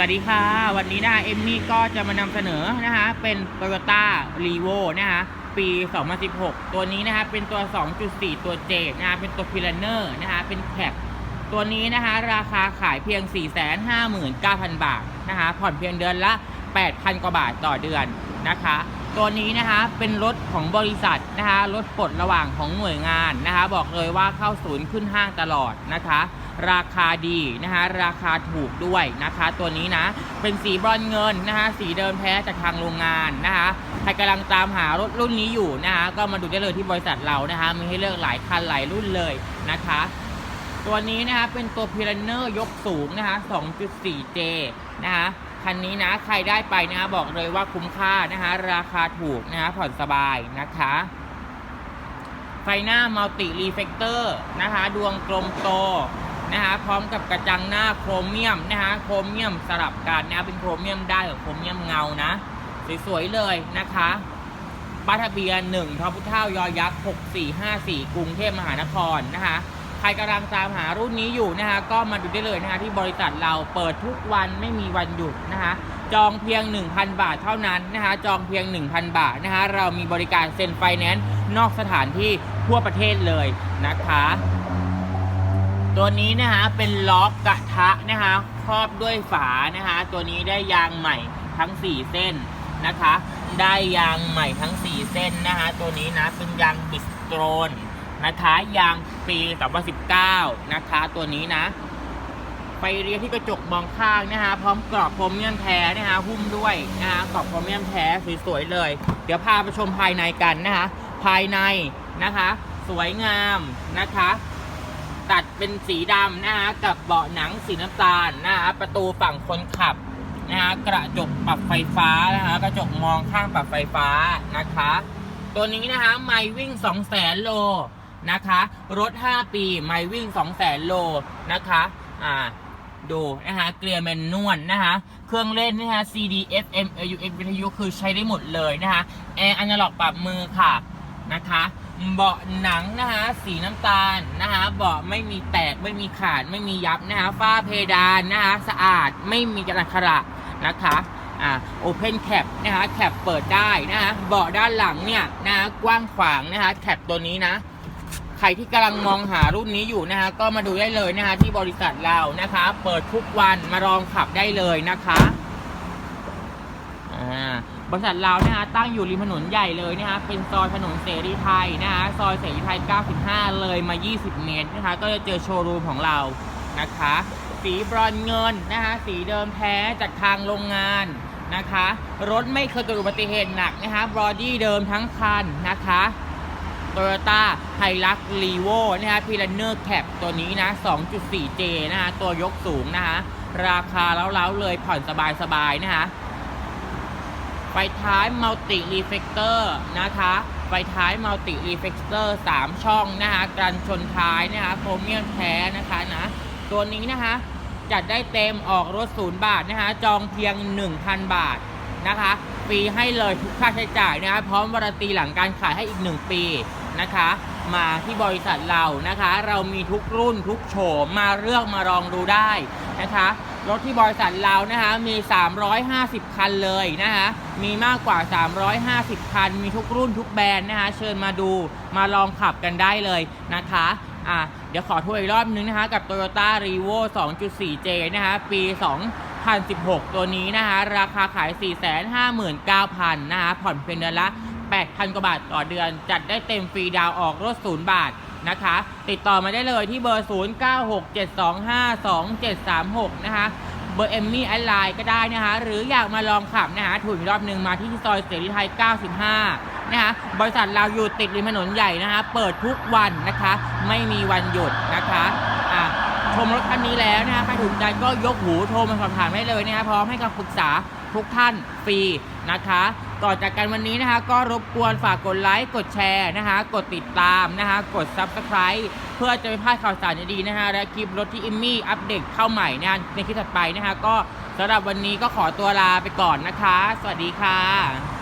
สวัสดีค่ะ วันนี้นะคะเอมมี่ก็จะมานำเสนอนะคะเป็น Toyota r e v o นะคะปี 2016 ตัวนี้นะคะเป็นตัว 2.4 ตัว J นะคะเป็นตัว p i l a n e r นะคะเป็นแคปตัวนี้นะคะราคาขายเพียง 459,000 บาทนะคะผ่อนเพียงเดือนละ 8,000 กว่าบาทต่อเดือนนะคะ ตัวนี้นะคะเป็นรถของบริษัทนะคะรถปลดระหว่างของหน่วยงานนะคะบอกเลยว่าเข้าศูนย์ขึ้นห้างตลอดนะคะ ราคาดีนะคะราคาถูกด้วยนะคะ ตัวนี้นะ เป็นสีบรอนเงินนะคะสีเดิมแท้จากทางโรงงานนะคะใครกำลังตามหารถรุ่นนี้อยู่นะคะก็มาดูได้เลยที่บริษัทเรานะคะมีให้เลือกหลายคันหลายรุ่นเลยนะคะ ตัวนี้นะคะเป็นตัวพิลเนอร์ยกสูงนะคะ 2.4J นะคะคันนี้นะใครได้ไปนะคะบอกเลยว่าคุ้มค่านะคะราคาถูกนะคะผ่อนสบายนะคะไฟหน้ามัลติรีเฟกเตอร์นะคะ ดวงกลมโต นะคะพร้อมกับกระจังหน้าโครเมียมนะคะโครเมียมสลับกันนะเป็นโครเมียมได้กับโครเมียมเงานะสวยๆเลยนะคะป้ายทะเบียน1ทอพุท่ายอยักษ์6454 กรุงเทพมหานครนะคะใครกำลังตามหารุ่นนี้อยู่นะคะก็มาดูได้เลยนะคะที่บริษัทเราเปิดทุกวันไม่มีวันหยุดนะคะจองเพียง 1,000 บาทเท่านั้นนะคะจองเพียง 1,000 บาทนะคะเรามีบริการเซ็นไฟแนนซ์นอกสถานที่ทั่วประเทศเลยนะคะ ตัวนี้นะคะเป็นล้อกกระทะนะคะครอบด้วยฝานะคะตัวนี้ได้ยางใหม่ทั้ง 4 เส้นนะคะ ได้ยางใหม่ทั้ง 4 เส้นนะคะตัวนี้นะเป็นยางบิสโตรนนะคะยางปี2019นะคะตัวนี้นะไปเรียที่กระจกมองข้างนะคะ พร้อมกรอบโครเมียมแท้นะคะหุ้มด้วยนะคะกรอบโครเมียมแท้สวยๆเลย เดี๋ยวพาไปชมภายในกันนะคะ ภายในนะคะ สวยงามนะคะ ตัดเป็นสีดำนะคะกับเบาะหนังสีน้ำตาลนะคะประตูฝั่งคนขับนะคะกระจกปรับไฟฟ้านะคะกระจกมองข้างปรับไฟฟ้านะคะ ตัวนี้นะคะไม่วิ่ง2 0 0 0 0 0โลนะคะ รถ 5 ปีไม่วิ่ง2 0 0 0 0 0โลนะคะอ่าดูนะคะเกลียร์แมนนวลนะคะเครื่องเล่นนะคะ CD FM AUX วิทยุคือใช้ได้หมดเลยนะคะแอร์อนาล็อกปรับมือค่ะ นะคะเบาะหนังนะคะสีน้ำตาลนะคะเบาะไม่มีแตกไม่มีขาดไม่มียับนะคะฝ้าเพดานนะคะสะอาดไม่มีกระขระนะคะอ่าโอเพนแคปนะคะแคปเปิดได้นะคะเบาะด้านหลังเนี่ยนะคะกว้างขวางนะคะแคปตัวนี้นะใครที่กำลังมองหารุ่นนี้อยู่นะคะก็มาดูได้เลยนะคะที่บริษัทเรานะคะ เปิดทุกวันมาลองขับได้เลยนะคะอ่า บริษัทเรานะคะตั้งอยู่ริมถนนใหญ่เลยนะคะเป็นซอยถนนเสรีไทยนะคะซอยเสรีไทย 95 เลยมา 20 เมตรนะคะก็จะเจอโชว์รูมของเรานะคะ สีบรอนเงินนะคะสีเดิมแท้จากทางโรงงานนะคะ รถไม่เคยเกิดอุบัติเหตุหนักนะคะบอดี้เดิมทั้งคันนะคะโตโยต้าไฮรักรีโวนะฮะพีลันเนอร์แคปตัวนี้นะ 2.4J นะฮะตัวยกสูงนะฮะราคาเล้าๆเลยผ่อนสบายๆนะฮะ ไฟท้ายมัลติรีเฟกเตอร์นะคะ ไฟท้ายมัลติรีเฟกเตอร์3ช่องนะคะกันชนท้ายนะคะโครเมียมแท้นะคะนะ ตัวนี้นะคะจัดได้เต็มออกรถศูนย์บาทนะคะจองเพียง 1,000 บาทนะคะฟรีให้เลยทุกค่าใช้จ่ายนะคะพร้อมวารันตีหลังการขายให้อีก 1 ปีนะคะ มาที่บริษัทเรานะคะ เรามีทุกรุ่นทุกโฉมมาเลือกมาลองดูได้นะคะ รถที่บริษัทเรานะคะมี 350 คันเลยนะคะมีมากกว่า 350 คัน มีทุกรุ่นทุกแบรนด์นะคะเชิญมาดูมาลองขับกันได้เลยนะคะอะเดี๋ยวขอทวนอีกรอบนึงนะคะ กับ Toyota r e v o 2.4J นะคะปี 2016 ตัวนี้นะคะ ราคาขาย 459,000 นะคะผ่อนเพียงเดือนละ 8,000 กว่าบาทต่อเดือน จัดได้เต็มฟรีดาวออกรถศูนย์บาท นะคะ ติดต่อมาได้เลยที่เบอร์ 0967252736 นะคะ เบอร์เอมมี่แอดไลน์ก็ได้นะคะ หรืออยากมาลองขับนะคะถูกอีกรอบหนึ่งมาที่ซอยเสรีไทย 95 นะคะ บริษัทเราอยู่ติดริมถนนใหญ่นะคะ เปิดทุกวันนะคะ ไม่มีวันหยุดนะคะอะชมรถคันนี้แล้วนะคะใครถูกใจก็ยกหูโทรมาสอบถามได้เลยนะคะพร้อมให้คำปรึกษาทุกท่านฟรีนะคะ ก่อนจากกันวันนี้นะคะ ก็รบกวนฝากกดไลค์กดแชร์นะคะ กดติดตามนะคะ กด Subscribe เพื่อจะไม่พลาดข่าวสารดีๆนะคะ และคลิปรถที่อิมมี่อัปเดตเข้าใหม่นะในคลิปถัดไปนะคะ ก็สำหรับวันนี้ก็ขอตัวลาไปก่อนนะคะ สวัสดีค่ะ